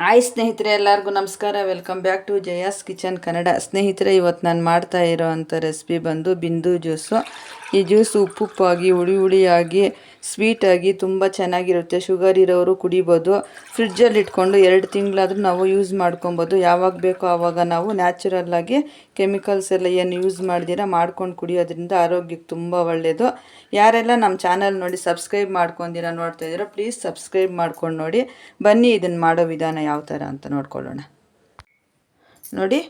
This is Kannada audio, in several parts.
ಹಾಯ್ ಸ್ನೇಹಿತರೆ ಎಲ್ಲರಿಗೂ ನಮಸ್ಕಾರ. Welcome back to Jaya's kitchen Kannada ಸ್ನೇಹಿತರೆ ಇವತ್ತು ನಾನು ಮಾಡ್ತಾ ಇರೋವಂಥ ರೆಸಿಪಿ ಬಂದು ಬಿಂದು ಜ್ಯೂಸು ಈ ಜ್ಯೂಸು ಉಪ್ಪುಪ್ಪಾಗಿ ಹುಳಿ ಹುಳಿಯಾಗಿ ಸ್ವೀಟಾಗಿ ತುಂಬ ಚೆನ್ನಾಗಿರುತ್ತೆ. ಶುಗರ್ ಇರೋರು ಕುಡಿಬೋದು. ಫ್ರಿಡ್ಜಲ್ಲಿ ಇಟ್ಕೊಂಡು ಎರಡು ತಿಂಗಳಾದರೂ ನಾವು ಯೂಸ್ ಮಾಡ್ಕೊಬೋದು. ಯಾವಾಗ ಬೇಕೋ ಆವಾಗ ನಾವು ನ್ಯಾಚುರಲ್ಲಾಗಿ ಕೆಮಿಕಲ್ಸ್ ಎಲ್ಲ ಏನು ಯೂಸ್ ಮಾಡಿದಿರ ಮಾಡ್ಕೊಂಡು ಕುಡಿಯೋದ್ರಿಂದ ಆರೋಗ್ಯಕ್ಕೆ ತುಂಬ ಒಳ್ಳೆಯದು ಯಾರೆಲ್ಲ ನಮ್ಮ ಚಾನಲ್ ನೋಡಿ ಸಬ್ಸ್ಕ್ರೈಬ್ ಮಾಡ್ಕೊಂಡಿರ ನೋಡ್ತಾ ಇದ್ದೀರೋ ಪ್ಲೀಸ್ ಸಬ್ಸ್ಕ್ರೈಬ್ ಮಾಡ್ಕೊಂಡು ನೋಡಿ. ಬನ್ನಿ ಇದನ್ನು ಮಾಡೋ ವಿಧಾನ ಯಾವ ಥರ ಅಂತ ನೋಡ್ಕೊಳ್ಳೋಣ. ನೋಡಿ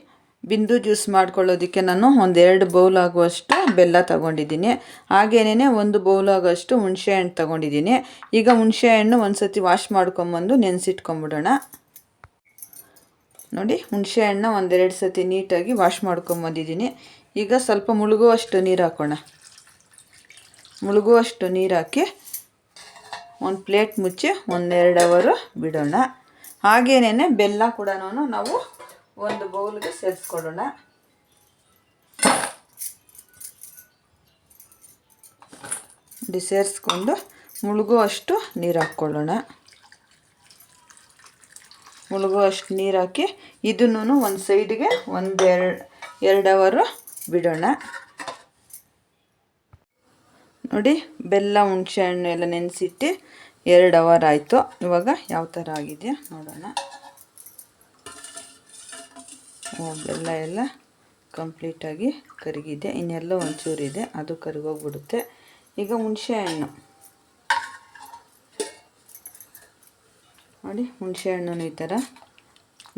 ಬಿಂದು ಜ್ಯೂಸ್ ಮಾಡ್ಕೊಳ್ಳೋದಕ್ಕೆ ನಾನು ಒಂದೆರಡು ಬೌಲ್ ಆಗುವಷ್ಟು ಬೆಲ್ಲ ತಗೊಂಡಿದ್ದೀನಿ. ಹಾಗೇನೇ ಒಂದು ಬೌಲ್ ಆಗುವಷ್ಟು ಹುಣಸೆ ಹಣ್ಣು ತಗೊಂಡಿದ್ದೀನಿ. ಈಗ ಹುಣಸೆ ಹಣ್ಣು ಒಂದು ಸತಿ ವಾಶ್ ಮಾಡ್ಕೊಂಬಂದು ನೆನೆಸಿಟ್ಕೊಂಬಿಡೋಣ. ನೋಡಿ, ಹುಣಸೆ ಹಣ್ಣು ಒಂದೆರಡು ಸತಿ ನೀಟಾಗಿ ವಾಶ್ ಮಾಡ್ಕೊಂಬಂದಿದ್ದೀನಿ. ಈಗ ಸ್ವಲ್ಪ ಮುಳುಗುವಷ್ಟು ನೀರು ಹಾಕೋಣ. ಮುಳುಗುವಷ್ಟು ನೀರು ಹಾಕಿ ಒಂದು ಪ್ಲೇಟ್ ಮುಚ್ಚಿ ಒಂದೆರಡು ಅವರು ಬಿಡೋಣ. ಹಾಗೇನೇ ಬೆಲ್ಲ ಕೂಡ ನಾವು ಒಂದು ಬೌಲ್ಗೆ ಸೇರಿಸ್ಕೊಡೋಣ. ನೋಡಿ ಸೇರಿಸ್ಕೊಂಡು ಮುಳುಗುವಷ್ಟು ನೀರು ಹಾಕ್ಕೊಳ್ಳೋಣ. ಮುಳುಗುವಷ್ಟು ನೀರು ಹಾಕಿ ಇದನ್ನು ಒಂದು ಸೈಡ್ಗೆ ಒಂದು ಎರಡು ಎರಡು ಅವರು ಬಿಡೋಣ. ನೋಡಿ, ಬೆಲ್ಲ, ಹುಣಸೆ ಹಣ್ಣು ಎಲ್ಲ ನೆನೆಸಿಟ್ಟು ಎರಡು ಅವರ್ ಆಯಿತು. ಇವಾಗ ಯಾವ ಥರ ಆಗಿದೆಯಾ ನೋಡೋಣ. ಬೆಲ್ಲ ಎಲ್ಲ ಕಂಪ್ಲೀಟಾಗಿ ಕರಗಿದೆ. ಇನ್ನೆಲ್ಲ ಒಂಚೂರಿದೆ ಅದು ಕರಗೋಗ್ಬಿಡುತ್ತೆ. ಈಗ ಹುಣಸೆ ಹಣ್ಣು. ನೋಡಿ, ಹುಣಸೆ ಹಣ್ಣು ಈ ಥರ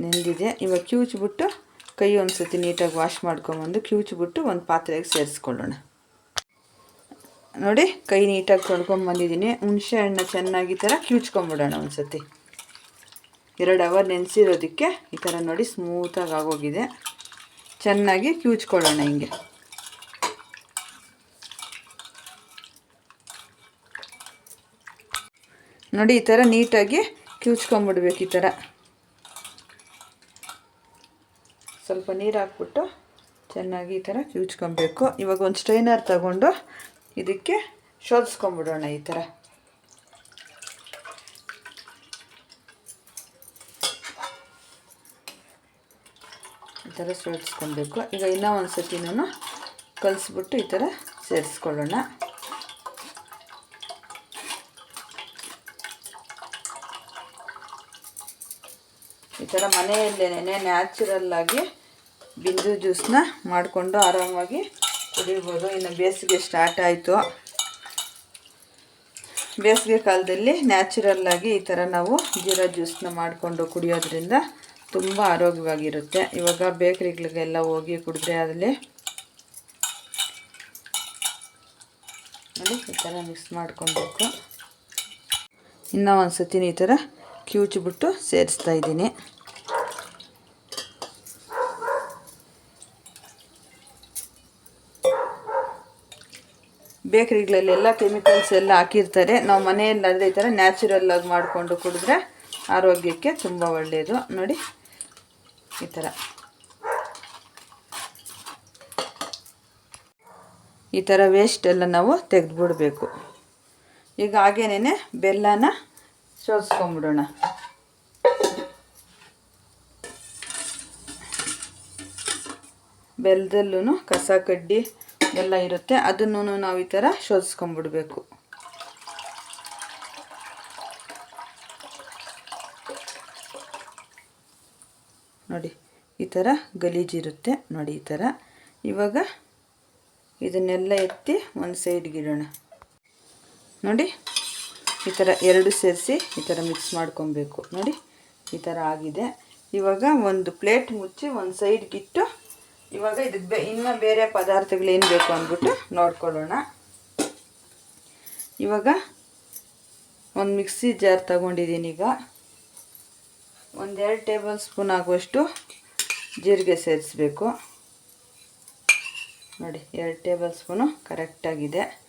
ನೆಂದಿದೆ. ಇವಾಗ ಕಿವುಚ್ಬಿಟ್ಟು ಕೈ ಒಂದು ಸತಿ ನೀಟಾಗಿ ವಾಶ್ ಮಾಡ್ಕೊಂಬಂದು ಕಿವುಚ್ಬಿಟ್ಟು ಒಂದು ಪಾತ್ರೆಗೆ ಸೇರಿಸ್ಕೊಳ್ಳೋಣ. ನೋಡಿ, ಕೈ ನೀಟಾಗಿ ತೊಳ್ಕೊಂಬಂದಿದ್ದೀನಿ. ಹುಣಸೆ ಹಣ್ಣು ಚೆನ್ನಾಗಿ ಥರ ಕಿವುಚ್ಕೊಂಬಿಡೋಣ ಒಂದು ಸತಿ ಎರಡು ಅವರ್ ನೆನೆಸಿರೋದಕ್ಕೆ ಈ ಥರ ನೋಡಿ ಸ್ಮೂತಾಗಿ ಆಗೋಗಿದೆ. ಚೆನ್ನಾಗಿ ಕ್ಯೂಚ್ಕೊಳ್ಳೋಣ ಹಿಂಗೆ. ನೋಡಿ ಈ ಥರ ನೀಟಾಗಿ ಕಿವುಚ್ಕೊಂಬಿಡ್ಬೇಕು ಈ ಥರ ಸ್ವಲ್ಪ ನೀರು ಹಾಕ್ಬಿಟ್ಟು ಚೆನ್ನಾಗಿ ಈ ಥರ ಕಿವುಚ್ಕೊಬೇಕು ಇವಾಗ ಒಂದು ಸ್ಟ್ರೈನರ್ ತಗೊಂಡು ಇದಕ್ಕೆ ಶೋಧಿಸ್ಕೊಂಬಿಡೋಣ ಈ ಥರ ಈ ಥರ ಸೇರಿಸ್ಕೊಬೇಕು. ಈಗ ಇನ್ನೂ ಒಂದು ಸತಿನೂ ಕಲಿಸ್ಬಿಟ್ಟು ಈ ಥರ ಸೇರಿಸ್ಕೊಳ್ಳೋಣ. ಈ ಥರ ಮನೆಯಲ್ಲೇನೆ ನ್ಯಾಚುರಲ್ಲಾಗಿ ಬಿಂದು ಜ್ಯೂಸನ್ನ ಮಾಡಿಕೊಂಡು ಆರಾಮಾಗಿ ಕುಡಿಬೋದು. ಇನ್ನು ಬೇಸಿಗೆ ಸ್ಟಾರ್ಟ್ ಆಯಿತು. ಬೇಸಿಗೆ ಕಾಲದಲ್ಲಿ ನ್ಯಾಚುರಲ್ಲಾಗಿ ಈ ಥರ ನಾವು ಜೀರಾ ಜ್ಯೂಸನ್ನ ಮಾಡಿಕೊಂಡು ಕುಡಿಯೋದ್ರಿಂದ ತುಂಬ ಆರೋಗ್ಯವಾಗಿರುತ್ತೆ. ಇವಾಗ ಬೇಕ್ರಿಗಳಿಗೆಲ್ಲ ಹೋಗಿ ಕುಡಿದ್ರೆ ಅದರಲ್ಲಿ ನೋಡಿ, ಈ ಥರ ಮಿಕ್ಸ್ ಮಾಡ್ಕೊಬೇಕು. ಇನ್ನೂ ಒಂದು ಸತಿ ಈ ಥರ ಕಿವುಚಿಬಿಟ್ಟು ಸೇರಿಸ್ತಾ ಇದ್ದೀನಿ. ಬೇಕ್ರಿಗಳಲ್ಲೆಲ್ಲ ಕೆಮಿಕಲ್ಸ್ ಎಲ್ಲ ಹಾಕಿರ್ತಾರೆ. ನಾವು ಮನೆಯಲ್ಲಾದರೆ ಈ ಥರ ನ್ಯಾಚುರಲ್ಲಾಗಿ ಮಾಡಿಕೊಂಡು ಕುಡಿದ್ರೆ ಆರೋಗ್ಯಕ್ಕೆ ತುಂಬ ಒಳ್ಳೆಯದು ನೋಡಿ ಈ ಥರ. ಈ ಥರ ವೇಸ್ಟ್ ಎಲ್ಲ ನಾವು ತೆಗೆದ್ಬಿಡಬೇಕು. ಈಗ ಹಾಗೇನೇ ಬೆಲ್ಲನ ಸೋಸ್ಕೊಂಬಿಡೋಣ. ಬೆಲ್ಲದಲ್ಲೂ ಕಸ ಕಡ್ಡಿ ಎಲ್ಲ ಇರುತ್ತೆ ಅದನ್ನು ನಾವು ಈ ಥರ ಶೋಧಿಸ್ಕೊಂಬಿಡ್ಬೇಕು ನೋಡಿ ಈ ಥರ ಗಲೀಜಿರುತ್ತೆ ನೋಡಿ ಈ ಥರ. ಇವಾಗ ಇದನ್ನೆಲ್ಲ ಎತ್ತಿ ಒಂದು ಸೈಡ್ಗೆ ಇಡೋಣ. ನೋಡಿ, ಈ ಥರ ಎರಡು ಸೇರಿಸಿ ಈ ಥರ ಮಿಕ್ಸ್ ಮಾಡ್ಕೊಬೇಕು. ನೋಡಿ, ಈ ಥರ ಆಗಿದೆ. ಇವಾಗ ಒಂದು ಪ್ಲೇಟ್ ಮುಚ್ಚಿ ಒಂದು ಸೈಡ್ಗಿಟ್ಟು ಇವಾಗ ಇದಕ್ಕೆ ಬೇ ಇನ್ನೂ ಬೇರೆ ಪದಾರ್ಥಗಳೇನು ಬೇಕು ಅಂದ್ಬಿಟ್ಟು ನೋಡ್ಕೊಳ್ಳೋಣ. ಇವಾಗ ಒಂದು ಮಿಕ್ಸಿ ಜಾರ್ ತಗೊಂಡಿದ್ದೀನಿ ಈಗ. ಒಂದೆರಡು ಟೇಬಲ್ ಸ್ಪೂನ್ ಆಗುವಷ್ಟು ಜೀರಿಗೆ ಸೇರಿಸ್ಬೇಕು. ನೋಡಿ, ಎರಡು ಟೇಬಲ್ ಸ್ಪೂನು ಕರೆಕ್ಟಾಗಿದೆ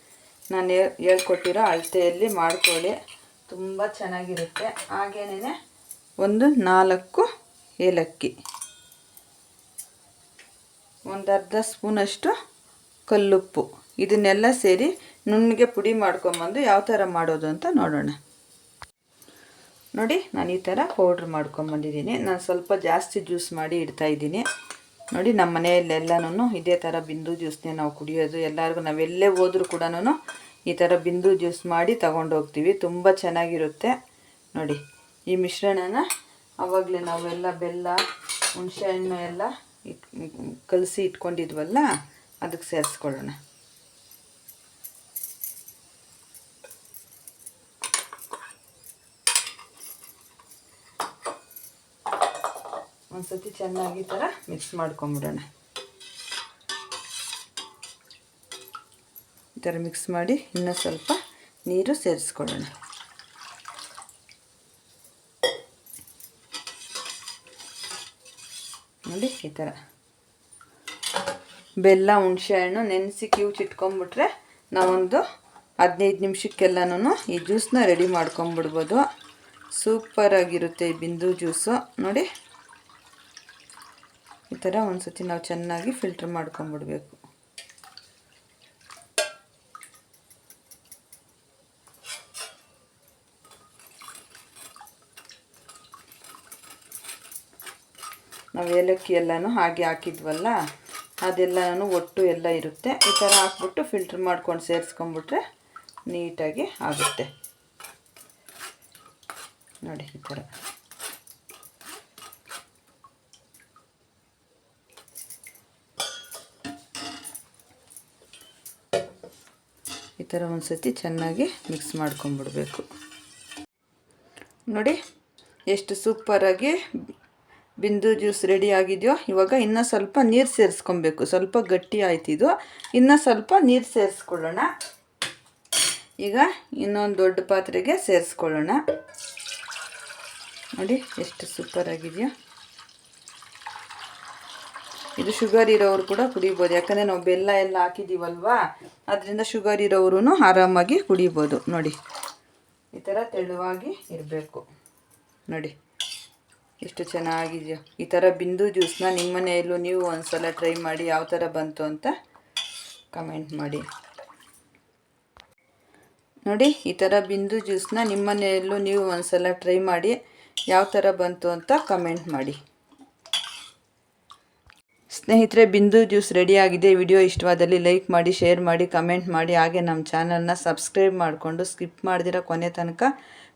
ನಾನು ಹೇಳ್ಕೊಟ್ಟಿರೋ ಅಳತೆಯಲ್ಲಿ ಮಾಡ್ಕೊಳ್ಳಿ. ತುಂಬ ಚೆನ್ನಾಗಿರುತ್ತೆ. ಹಾಗೇನೇ ಒಂದು ನಾಲ್ಕು ಏಲಕ್ಕಿ. ಒಂದು ಅರ್ಧ ಸ್ಪೂನಷ್ಟು ಕಲ್ಲುಪ್ಪು. ಇದನ್ನೆಲ್ಲ ಸೇರಿ ನುಣ್ಣಗೆ ಪುಡಿ ಮಾಡ್ಕೊಂಬಂದು ಯಾವ ಥರ ಮಾಡೋದು ಅಂತ ನೋಡೋಣ. ನೋಡಿ, ನಾನು ಈ ಥರ ಪೌಡ್ರ್ ಮಾಡ್ಕೊಂಬಂದಿದ್ದೀನಿ ನಾನು ಸ್ವಲ್ಪ ಜಾಸ್ತಿ ಜ್ಯೂಸ್ ಮಾಡಿ ಇಡ್ತಾ ಇದ್ದೀನಿ. ನೋಡಿ ನಮ್ಮ ಮನೆಯಲ್ಲೆಲ್ಲನೂ ಇದೇ ಥರ ಬಿಂದು ಜ್ಯೂಸ್ನೇ ನಾವು ಕುಡಿಯೋದು. ಎಲ್ಲರಿಗೂ ನಾವೆಲ್ಲೇ ಹೋದರೂ ಕೂಡ ಈ ಥರ ಬಿಂದು ಜ್ಯೂಸ್ ಮಾಡಿ ತಗೊಂಡು ಹೋಗ್ತೀವಿ ತುಂಬ ಚೆನ್ನಾಗಿರುತ್ತೆ. ನೋಡಿ, ಈ ಮಿಶ್ರಣನ ಆವಾಗಲೇ ನಾವೆಲ್ಲ ಬೆಲ್ಲ ಹುಣಸೆಹಣ್ಣು ಎಲ್ಲ ಇಟ್ ಕಲಸಿ ಇಟ್ಕೊಂಡಿದ್ವಲ್ಲ, ಅದಕ್ಕೆ ಸೇರಿಸ್ಕೊಳ್ಳೋಣ. ಒಂದ್ಸತಿ ಚೆನ್ನಾಗಿ ಥರ ಮಿಕ್ಸ್ ಮಾಡ್ಕೊಂಬಿಡೋಣ. ಈ ಥರ ಮಿಕ್ಸ್ ಮಾಡಿ ಇನ್ನೂ ಸ್ವಲ್ಪ ನೀರು ಸೇರಿಸ್ಕೊಳ್ಳೋಣ. ನೋಡಿ ಈ ಥರ ಬೆಲ್ಲ ಹುಣಸೆಹಣ್ಣು ನೆನೆಸಿ ಕಿವುಚಿಟ್ಕೊಂಬಿಟ್ರೆ ನಾವೊಂದು ಹದಿನೈದು ನಿಮಿಷಕ್ಕೆಲ್ಲನೂ ಈ ಜ್ಯೂಸನ್ನ ರೆಡಿ ಮಾಡ್ಕೊಂಬಿಡ್ಬೋದು. ಸೂಪರಾಗಿರುತ್ತೆ ಈ ಬಿಂದು ಜ್ಯೂಸು. ನೋಡಿ ಈ ಥರ ಒಂದು ಸತಿ ನಾವು ಚೆನ್ನಾಗಿ ಫಿಲ್ಟ್ರ್ ಮಾಡ್ಕೊಂಬಿಡ್ಬೇಕು. ನಾವು ಏಲಕ್ಕಿ ಎಲ್ಲನೂ ಹಾಗೆ ಹಾಕಿದ್ವಲ್ಲ, ಅದೆಲ್ಲನೂ ಒಟ್ಟು ಎಲ್ಲ ಇರುತ್ತೆ. ಈ ಥರ ಹಾಕ್ಬಿಟ್ಟು ಫಿಲ್ಟ್ರ್ ಮಾಡ್ಕೊಂಡು ಸೇರಿಸ್ಕೊಂಬಿಟ್ರೆ ನೀಟಾಗಿ ಆಗುತ್ತೆ. ನೋಡಿ ಈ ಥರ. ಈ ಥರ ಒಂದು ಸತಿ ಚೆನ್ನಾಗಿ ಮಿಕ್ಸ್ ಮಾಡ್ಕೊಂಬಿಡ್ಬೇಕು. ನೋಡಿ, ಎಷ್ಟು ಸೂಪರಾಗಿ ಬಿಂದು ಜ್ಯೂಸ್ ರೆಡಿ ಆಗಿದೆಯೋ, ಇವಾಗ ಇನ್ನೂ ಸ್ವಲ್ಪ ನೀರು ಸೇರಿಸ್ಕೊಬೇಕು. ಸ್ವಲ್ಪ ಗಟ್ಟಿ ಆಯ್ತಿದು ಇನ್ನೂ ಸ್ವಲ್ಪ ನೀರು ಸೇರಿಸ್ಕೊಳ್ಳೋಣ. ಈಗ ಇನ್ನೊಂದು ದೊಡ್ಡ ಪಾತ್ರೆಗೆ ಸೇರಿಸ್ಕೊಳ್ಳೋಣ. ನೋಡಿ, ಎಷ್ಟು ಸೂಪರ್ ಆಗಿದೆಯೋ ಇದು ಶುಗರ್ ಇರೋರು ಕೂಡ ಕುಡಿಬೋದು. ಯಾಕಂದರೆ ನಾವು ಬೆಲ್ಲ ಎಲ್ಲ ಹಾಕಿದ್ದೀವಲ್ವಾ ಅದರಿಂದ ಶುಗರ್ ಇರೋರು ಆರಾಮಾಗಿ ಕುಡಿಬೋದು. ನೋಡಿ, ಈ ಥರ ತೆಳುವಾಗಿ ಇರಬೇಕು. ನೋಡಿ, ಎಷ್ಟು ಚೆನ್ನಾಗಿದೆಯೋ. ಈ ಥರ ಬಿಂದು ಜ್ಯೂಸನ್ನ ನಿಮ್ಮ ಮನೆಯಲ್ಲೂ ನೀವು ಒಂದು ಸಲ ಟ್ರೈ ಮಾಡಿ ಯಾವ ಥರ ಬಂತು ಅಂತ ಕಮೆಂಟ್ ಮಾಡಿ. ನೋಡಿ, ಈ ಥರ ಬಿಂದು ಜ್ಯೂಸನ್ನ ನಿಮ್ಮ ಮನೆಯಲ್ಲೂ ನೀವು ಒಂದು ಸಲ ಟ್ರೈ ಮಾಡಿ ಯಾವ ಥರ ಬಂತು ಅಂತ ಕಮೆಂಟ್ ಮಾಡಿ. ಸ್ನೇಹಿತರೆ, ಬಿಂದು ಜ್ಯೂಸ್ ರೆಡಿ ಆಗಿದೆ. ವಿಡಿಯೋ ಇಷ್ಟವಾದಲ್ಲಿ ಲೈಕ್ ಮಾಡಿ ಶೇರ್ ಮಾಡಿ ಕಮೆಂಟ್ ಮಾಡಿ. ಹಾಗೆ ನಮ್ಮ ಚಾನಲ್ನ ಸಬ್ಸ್ಕ್ರೈಬ್ ಮಾಡಿಕೊಂಡು ಸ್ಕಿಪ್ ಮಾಡಿದಿರೋ ಕೊನೆ ತನಕ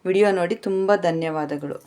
ವಿಡಿಯೋ ನೋಡಿ. ತುಂಬ ಧನ್ಯವಾದಗಳು.